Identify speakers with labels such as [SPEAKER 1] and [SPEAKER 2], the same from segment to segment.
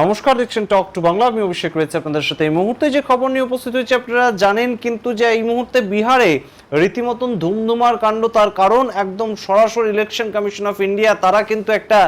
[SPEAKER 1] নমস্কার, দেখছেন টক টু বাংলা আমি অভিষেক রয়েছে আপনাদের সাথে। এই মুহূর্তে যে খবর নিয়ে উপস্থিত হয়েছে, আপনারা জানেন কিন্তু যে এই মুহূর্তে বিহারে রীতিমতন ধুমধুমার কাণ্ড, তার কারণ একদম সরাসরি ইলেকশন কমিশন অফ ইন্ডিয়া তারা কিন্তু একটা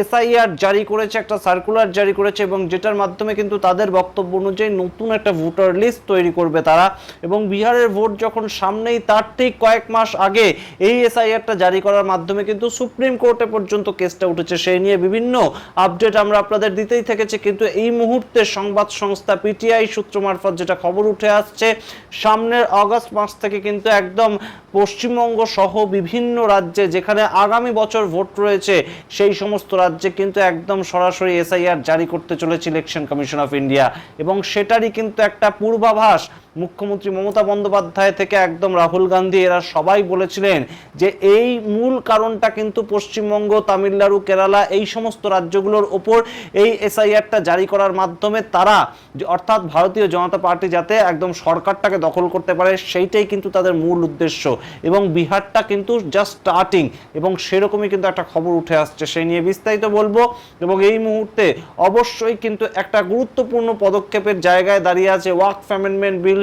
[SPEAKER 1] এসআইআর জারি করেছে, একটা সার্কুলার জারি করেছে, এবং যেটার মাধ্যমে কিন্তু তাদের বক্তব্য অনুযায়ী নতুন একটা ভোটার লিস্ট তৈরি করবে তারা। এবং বিহারের ভোট যখন সামনেই, তার ঠিক কয়েক মাস আগে এই এসআইআরটা জারি করার মাধ্যমে কিন্তু সুপ্রিম কোর্টে পর্যন্ত কেসটা উঠেছে। সেই নিয়ে বিভিন্ন আপডেট আমরা আপনাদের দিতেই থেকেছি, কিন্তু এই মুহূর্তে সংবাদ সংস্থা পিটিআই সূত্র মারফত যেটা খবর উঠে আসছে, সামনের আগস্ট মাস থেকে কিন্তু একদম পশ্চিমবঙ্গ সহ বিভিন্ন রাজ্যে যেখানে আগামী বছর ভোট রয়েছে, সেই সমস্ত রাজ্যে কিন্তু একদম সরাসরি এসআইআর জারি করতে চলেছে ইলেকশন কমিশন অফ ইন্ডিয়া। এবং সেটারই কিন্তু একটা পূর্বাভাস মুখ্যমন্ত্রী মমতা বন্দ্যোপাধ্যায় থেকে একদম রাহুল গান্ধী, এরা সবাই বলেছিলেন যে এই মূল কারণটা কিন্তু পশ্চিমবঙ্গ, তামিলনাড়ু, কেরালা এই সমস্ত রাজ্যগুলোর ওপর এই এসআইআরটা জারি করার মাধ্যমে তারা অর্থাৎ ভারতীয় জনতা পার্টি যাতে একদম সরকারটাকে দখল করতে পারে, সেইটাই কিন্তু তাদের মূল উদ্দেশ্য। এবং বিহারটা কিন্তু জাস্ট স্টার্টিং এবং সেরকমই কিন্তু একটা খবর উঠে আসছে সেই নিয়ে বিস্তারিত বলব। এবং এই মুহূর্তে অবশ্যই কিন্তু একটা গুরুত্বপূর্ণ পদক্ষেপের জায়গায় দাঁড়িয়ে আছে ওয়াক অ্যামেন্ডমেন্ট বিল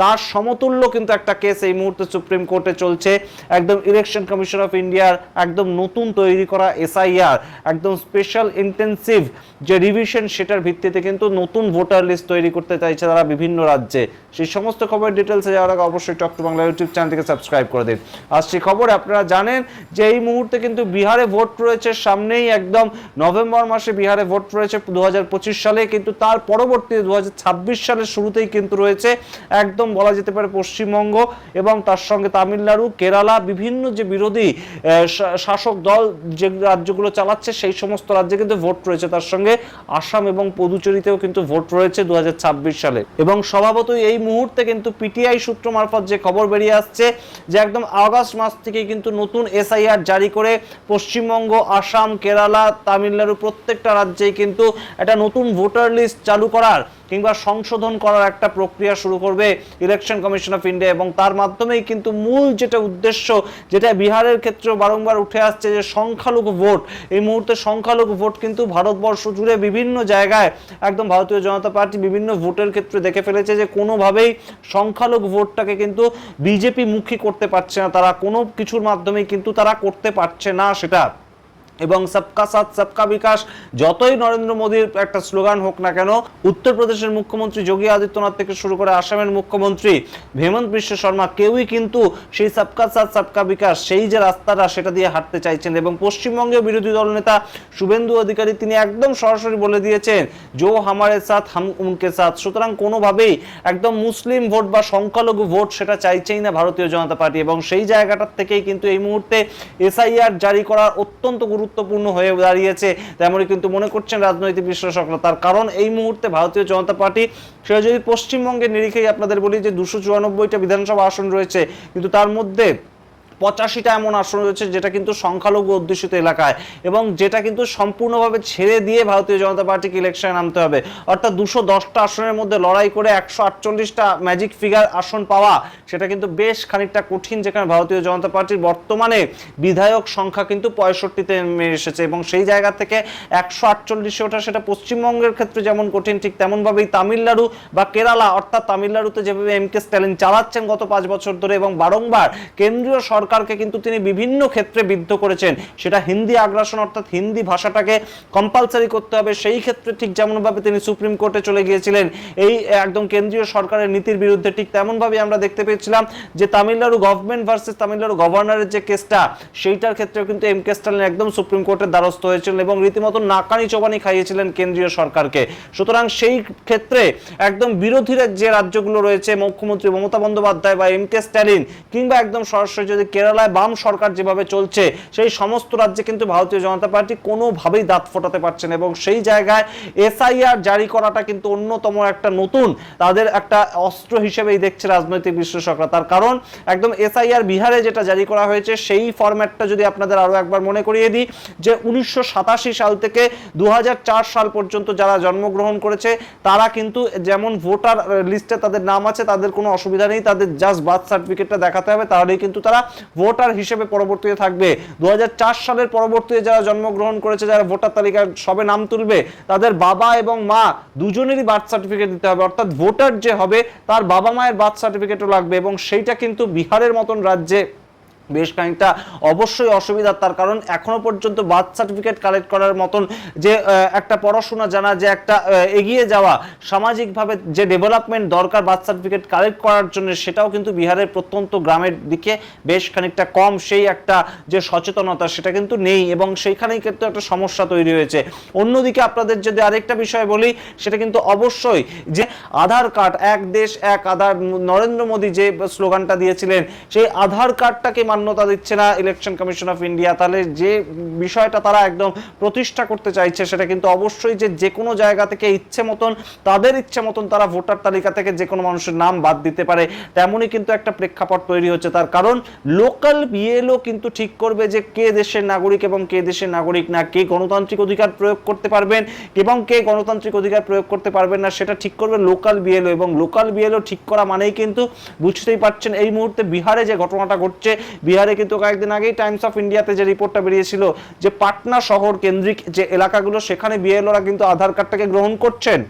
[SPEAKER 1] তার সমতুল্য কিন্তু একটা কেস এই মুহূর্তে সুপ্রিম কোর্টে চলছে। একদম ইলেকশন কমিশন অফ ইন্ডিয়ার একদম নতুন তৈরি করা এসআইআর একদম স্পেশাল ইন্টেন্সিভ যে রিভিশন সেটার ভিত্তিতে কিন্তু নতুন ভোটার লিস্ট তৈরি করতে চাইছে তারা বিভিন্ন রাজ্যে। সেই সমস্ত খবরের ডিটেলসে যাওয়ার আগে অবশ্যই টক টু বাংলা ইউটিউব চ্যানেলটিকে সাবস্ক্রাইব করে দিন। আর সেই খবর আপনারা জানেন যে এই মুহূর্তে কিন্তু বিহারে ভোট রয়েছে, সামনেই একদম নভেম্বর মাসে বিহারে ভোট রয়েছে দু হাজার পঁচিশ সালে, কিন্তু তার পরবর্তী দু হাজার ছাব্বিশ সালের শুরুতেই কিন্তু রয়েছে একদম বলা যেতে পারে পশ্চিমবঙ্গ এবং তার সঙ্গে তামিলনাড়ু, কেরালা, বিভিন্ন যে বিরোধী শাসক দল যে রাজ্যগুলো চালাচ্ছে, সেই সমস্ত রাজ্যে কিন্তু ভোট রয়েছে। তার সঙ্গে আসাম এবং পুদুচেরিতেও কিন্তু ভোট রয়েছে দু সালে। এবং স্বভাবতই এই মুহূর্তে কিন্তু পিটিআই সূত্র মারফত যে খবর বেরিয়ে আসছে, যে একদম আগস্ট মাস থেকে কিন্তু নতুন এসআইআর জারি করে পশ্চিমবঙ্গ, আসাম, কেরালা, তামিলনাড়ু প্রত্যেকটা রাজ্যেই কিন্তু একটা নতুন ভোটার লিস্ট চালু করার কিংবা সংশোধন করার একটা প্রক্রিয়া শুরু করবে। ইলেকশন কমিশন অফ ইন্ডিয়া এবং তার মাধ্যমেই কিন্তু মূল যেটা উদ্দেশ্য, যেটা বিহারের ক্ষেত্রে বারংবার উঠে আসছে যে সংখ্যালঘু ভোট। এই মুহূর্তে সংখ্যালঘু ভোট কিন্তু ভারতবর্ষ জুড়ে বিভিন্ন জায়গায় একদম ভারতীয় জনতা পার্টি বিভিন্ন ভোটের ক্ষেত্রে দেখে ফেলেছে যে কোনোভাবেই সংখ্যালঘু ভোটটাকে কিন্তু বিজেপি মুখী করতে পারছে না। তারা কোনো কিছুর মাধ্যমেই কিন্তু তারা করতে পারছে না সেটা। এবং সবকা সাথ, সবকা বিকাশ, যতই নরেন্দ্র মোদীর একটা স্লোগান হোক না কেন, উত্তরপ্রদেশের মুখ্যমন্ত্রী যোগী আদিত্যনাথ থেকে শুরু করে আসামের মুখ্যমন্ত্রী হেমন্ত বিশ্ব শর্মা কেউই কিন্তু সেই সবকা সাথ, সবকা বিকাশ, সেই যে রাস্তাটা সেটা দিয়ে হাঁটতে চাইছেন। এবং পশ্চিমবঙ্গের বিরোধী দলনেতা শুভেন্দু অধিকারী তিনি একদম সরাসরি বলে দিয়েছেন, জো হামারে সাথ, হাম উনকে সাথ। সুতরাং কোনোভাবেই একদম মুসলিম ভোট বা সংখ্যালঘু ভোট সেটা চাইছেই না ভারতীয় জনতা পার্টি। এবং সেই জায়গাটার থেকেই কিন্তু এই মুহূর্তে এসআইআর জারি করা অত্যন্ত গুরুত্বপূর্ণ হয়ে দাঁড়িয়েছে, তেমনই কিন্তু মনে করছেন রাজনৈতিক বিশ্লেষকরা। তার কারণ এই মুহূর্তে ভারতীয় জনতা পার্টি সে যদি পশ্চিমবঙ্গের নিরিখেই আপনাদের বলি যে দুশো বিধানসভা আসন রয়েছে, কিন্তু তার মধ্যে পঁচাশিটা এমন আসন রয়েছে যেটা কিন্তু সংখ্যালঘু অধ্যুষিত এলাকায় এবং যেটা কিন্তু সম্পূর্ণভাবে ছেড়ে দিয়ে ভারতীয় জনতা পার্টিকে ইলেকশনে নামতে হবে। অর্থাৎ দুশো দশটা আসনের মধ্যে লড়াই করে একশো আটচল্লিশটা ম্যাজিক ফিগার আসন পাওয়া, সেটা কিন্তু বেশ খানিকটা কঠিন যেখানে ভারতীয় জনতা পার্টির বর্তমানে বিধায়ক সংখ্যা কিন্তু পঁয়ষট্টিতে নেমে এসেছে এবং সেই জায়গা থেকে একশো আটচল্লিশে ওঠা সেটা পশ্চিমবঙ্গের ক্ষেত্রে যেমন কঠিন, ঠিক তেমনভাবেই তামিলনাড়ু বা কেরালা, অর্থাৎ তামিলনাড়ুতে যেভাবে এম কে স্ট্যালিন চালাচ্ছেন গত পাঁচ বছর ধরে এবং বারংবার কেন্দ্রীয় সরকারকে কিন্তু তিনি বিভিন্ন ক্ষেত্রে বিদ্ধ করেছেন। সেটা হিন্দি আগ্রাসন অর্থাৎ হিন্দি ভাষাটাকে কম্পালসারি করতে হবে। সেই ক্ষেত্রে ঠিক যেমনভাবে তিনি সুপ্রিম কোর্টে চলে গিয়েছিলেন, এই একদম কেন্দ্রীয় সরকারের নীতির বিরুদ্ধে ঠিক তেমনভাবে আমরা দেখতে পেয়েছিলাম যে তামিলনাড়ু গভর্নমেন্ট ভার্সেস তামিলনাড়ু গভর্নরের যে কেসটা, সেইটার ক্ষেত্রেও কিন্তু এম কে স্টালিন একদম সুপ্রিম কোর্টের দ্বারস্থ হয়েছিলেন এবং রীতিমতো নাকানি চোবানি খাইয়েছিলেন কেন্দ্রীয় সরকারকে। সুতরাং সেই ক্ষেত্রে একদম বিরোধীরা যে রাজ্যগুলো রয়েছে, মুখ্যমন্ত্রী মমতা বন্দ্যোপাধ্যায় বা এম কে স্ট্যালিন কিংবা একদম সরাসরি যদি কেরালায় বাম সরকার যেভাবে চলছে, সেই সমস্ত রাজ্যে কিন্তু ভারতীয় জনতা পার্টি কোনোভাবেই দাঁত ফোটাতে পারছে না এবং সেই জায়গায় এসআইআর জারি করাটা কিন্তু অন্যতম একটা নতুন, তাদের একটা অস্ত্র হিসেবেই দেখছে রাজনৈতিক বিশ্লেষকরা। তার কারণ, একদম এসআইআর বিহারে যেটা জারি করা হয়েছে, সেই ফরম্যাটটা যদি আপনাদের আরও একবার মনে করিয়ে দিই, যে উনিশশো সাতাশি সাল থেকে দু হাজার চার সাল পর্যন্ত যারা জন্মগ্রহণ করেছে, তারা কিন্তু যেমন ভোটার লিস্টে তাদের নাম আছে, তাদের কোনো অসুবিধা নেই, তাদের জাস্ট বার্থ সার্টিফিকেটটা দেখাতে হবে, তাহলেই কিন্তু তারা ভোটার হিসেবে পরবর্তীতে থাকবে। দু হাজার চার সালের পরবর্তীতে যারা জন্মগ্রহণ করেছে, যারা ভোটার তালিকায় সবে নাম তুলবে, তাদের বাবা এবং মা দুজনেরই বার্থ সার্টিফিকেট দিতে হবে। অর্থাৎ ভোটার যে হবে, তার বাবা মায়ের বার্থ সার্টিফিকেটও লাগবে এবং সেইটা কিন্তু বিহারের মতন রাজ্যে বেশ খানিকটা অবশ্যই অসুবিধা তার কারণ এখনও পর্যন্ত বার্থ সার্টিফিকেট কালেক্ট করার মতন যে একটা পড়াশোনা জানা, যে একটা এগিয়ে যাওয়া সামাজিকভাবে যে ডেভেলপমেন্ট দরকার বার্থ সার্টিফিকেট কালেক্ট করার জন্য, সেটাও কিন্তু বিহারের প্রত্যন্ত গ্রামের দিকে বেশ খানিকটা কম সেই একটা যে সচেতনতা সেটা কিন্তু নেই এবং সেইখানেই কিন্তু একটা সমস্যা তৈরি হয়েছে। অন্যদিকে আপনাদের যদি আরেকটা বিষয় বলি, সেটা কিন্তু অবশ্যই যে আধার কার্ড, এক দেশ, এক আধার, নরেন্দ্র মোদী যে স্লোগানটা দিয়েছিলেন, সেই আধার কার্ডটাকে মান্যতা দিচ্ছে না ইলেকশন কমিশন অফ ইন্ডিয়া, তাহলে যে বিষয়টা তারা একদম প্রতিষ্ঠা করতে চাইছে সেটা কিন্তু অবশ্যই যে যে কোনো জায়গা থেকে ইচ্ছে মতন, তাদের ইচ্ছে মতন তারা ভোটার তালিকা থেকে যে কোনো মানুষের নাম বাদ দিতে পারে, তেমনই কিন্তু একটা প্রেক্ষাপট তৈরি হচ্ছে তার কারণ লোকাল বিএলও কিন্তু ঠিক করবে যে কে দেশের নাগরিক এবং কে দেশের নাগরিক না, কে গণতান্ত্রিক অধিকার প্রয়োগ করতে পারবেন এবং কে গণতান্ত্রিক অধিকার প্রয়োগ করতে পারবেন না, সেটা ঠিক করবে লোকাল বিএলও এবং লোকাল বিএলও ঠিক করা মানেই কিন্তু বুঝতেই পারছেন এই মুহূর্তে বিহারে যে ঘটনাটা ঘটছে বিহারে কিন্তু কয়েকদিন আগেই টাইমস অফ ইন্ডিয়াতে যে রিপোর্টটা বেরিয়েছিল যে পাটনা শহর কেন্দ্রিক যে এলাকাগুলো, সেখানে বিএলওরা কিন্তু আধার কার্ডটাকে গ্রহণ করছেন।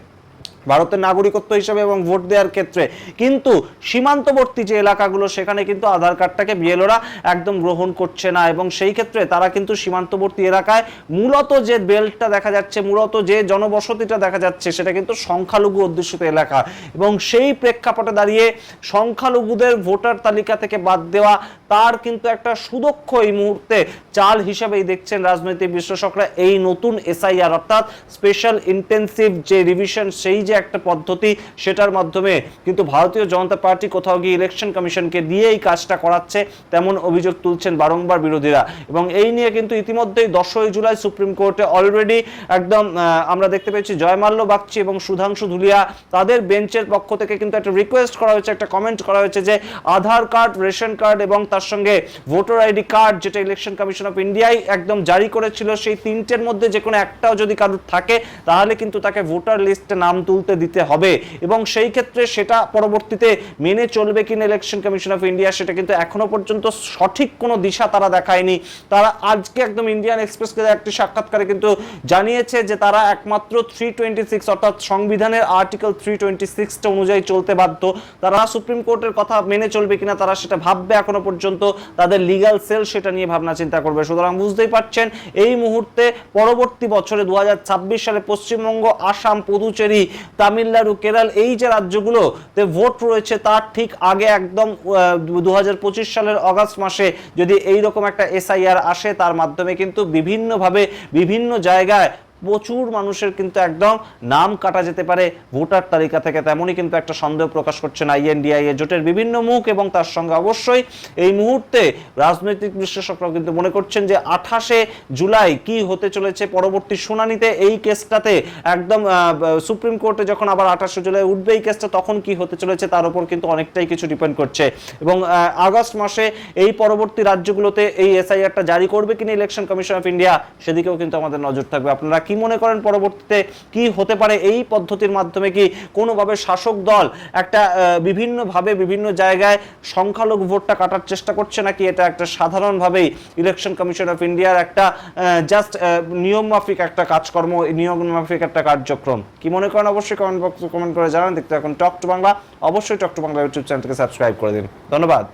[SPEAKER 1] ভারতের নাগরিকত্ব হিসেবে এবং ভোট দেওয়ার ক্ষেত্রে। কিন্তু সীমান্তবর্তী যে এলাকাগুলো, সেখানে কিন্তু আধার কার্ডটাকে বিএলওরা একদম গ্রহণ করছে না এবং সেই ক্ষেত্রে তারা কিন্তু সীমান্তবর্তী এলাকায় মূলত যে বেল্টটা দেখা যাচ্ছে, মূলত যে জনবসতিটা দেখা যাচ্ছে, সেটা কিন্তু সংখ্যালঘু অধ্যুষিত এলাকা। এবং সেই প্রেক্ষাপটে দাঁড়িয়ে সংখ্যালঘুদের ভোটার তালিকা থেকে বাদ দেওয়া, তার কিন্তু একটা সুদক্ষ এই মুহূর্তে চাল হিসেবেই দেখছেন রাজনৈতিক বিশ্লেষকরা। এই নতুন এসআইআর, অর্থাৎ স্পেশাল ইন্টেন্সিভ যে রিভিশন সেই যে একটা পদ্ধতি সেটার মাধ্যমে কিন্তু ভারতীয় জনতা পার্টি কোথাও গিয়ে ইলেকশন কমিশনকে দিয়ে এই কাজটা করাচ্ছে, তেমন অভিযোগ তুলছেন বারংবার বিরোধীরা। এবং এই নিয়ে কিন্তু ইতিমধ্যেই দশই জুলাই সুপ্রিম কোর্টে অলরেডি একদম আমরা দেখতে পেয়েছি জয়মাল্য বাগচি এবং সুধাংশু ধুলিয়া তাদের বেঞ্চের পক্ষ থেকে কিন্তু একটা রিকোয়েস্ট করা হয়েছে, একটা কমেন্ট করা হয়েছে যে আধার কার্ড, রেশন কার্ড এবং তার সঙ্গে ভোটার আইডি কার্ড যেটা ইলেকশন কমিশন অফ ইন্ডিয়াই একদম জারি করেছিল, সেই তিনটের মধ্যে যে কোনো একটাও যদি কারোর থাকে, তাহলে কিন্তু তাকে ভোটার লিস্টে নাম তুলতে দিতে হবে। এবং সেই ক্ষেত্রে সেটা পরবর্তীতে মেনে চলবে কিনা ইলেকশন কমিশন অফ ইন্ডিয়া সেটা কিন্তু এখনও পর্যন্ত সঠিক কোনো দিশা তারা দেখায়নি। তারা আজকে একদম ইন্ডিয়ান এক্সপ্রেসকে একটি সাক্ষাৎকারে কিন্তু জানিয়েছে যে তারা একমাত্র থ্রি টোয়েন্টি সিক্স অর্থাৎ সংবিধানের আর্টিকেল থ্রি টোয়েন্টি সিক্সটা অনুযায়ী চলতে বাধ্য। তারা সুপ্রিম কোর্টের কথা মেনে চলবে কিনা তারা সেটা ভাববে এখনও পর্যন্ত। তাদের লিগাল সেল সেটা নিয়ে ভাবনা চিন্তা করবে। সুতরাং বুঝতেই পারছেন, এই মুহূর্তে পরবর্তী বছরে দু হাজার ছাব্বিশ সালে পশ্চিমবঙ্গ, আসাম, পুদুচেরি তামিলনাড়ু, কেরাল এই যে রাজ্যগুলোতে ভোট রয়েছে তার ঠিক আগে একদম দু হাজার পঁচিশ সালের অগাস্ট মাসে যদি এই রকম একটা এসআইআর আসে তার মাধ্যমে কিন্তু বিভিন্নভাবে বিভিন্ন জায়গায় প্রচুর মানুষের কিন্তু একদম নাম কাটা যেতে পারে। ভোটার তালিকা থেকে তেমনই কিন্তু একটা সন্দেহ প্রকাশ করছেন আইএনডিআই এ জোটের বিভিন্ন মুখ এবং তার সঙ্গে অবশ্যই এই মুহূর্তে রাজনৈতিক বিশ্লেষকরাও কিন্তু মনে করছেন যে আঠাশে জুলাই কি হতে চলেছে পরবর্তী শুনানিতে এই কেসটাতে একদম সুপ্রিম কোর্টে যখন আবার আঠাশে জুলাই উঠবে এই কেসটা তখন কি হতে চলেছে তার উপর কিন্তু অনেকটাই কিছু ডিপেন্ড করছে। এবং আগস্ট মাসে এই পরবর্তী রাজ্যগুলোতে এই এসআইআরটা জারি করবে কিনা ইলেকশন কমিশন অফ ইন্ডিয়া সেদিকেও কিন্তু আমাদের নজর থাকবে। আপনারা কি মনে করেন পরবর্তীতে কি হতে পারে? এই পদ্ধতির মাধ্যমে কি কোনোভাবে শাসক দল একটা বিভিন্নভাবে বিভিন্ন জায়গায় সংখ্যালঘু ভোটটা কাটার চেষ্টা করছে নাকি এটা একটা সাধারণভাবেই ইলেকশন কমিশন অফ ইন্ডিয়ার একটা জাস্ট নিয়ম মাফিক একটা কাজকর্ম নিয়ম মাফিক একটা কার্যক্রম? কি মনে করেন অবশ্যই কমেন্ট বক্সে কমেন্ট করে জানান। দেখতে এখন টক টু বাংলা। অবশ্যই টক টু বাংলা ইউটিউব চ্যানেলকে সাবস্ক্রাইব করে দিন। ধন্যবাদ।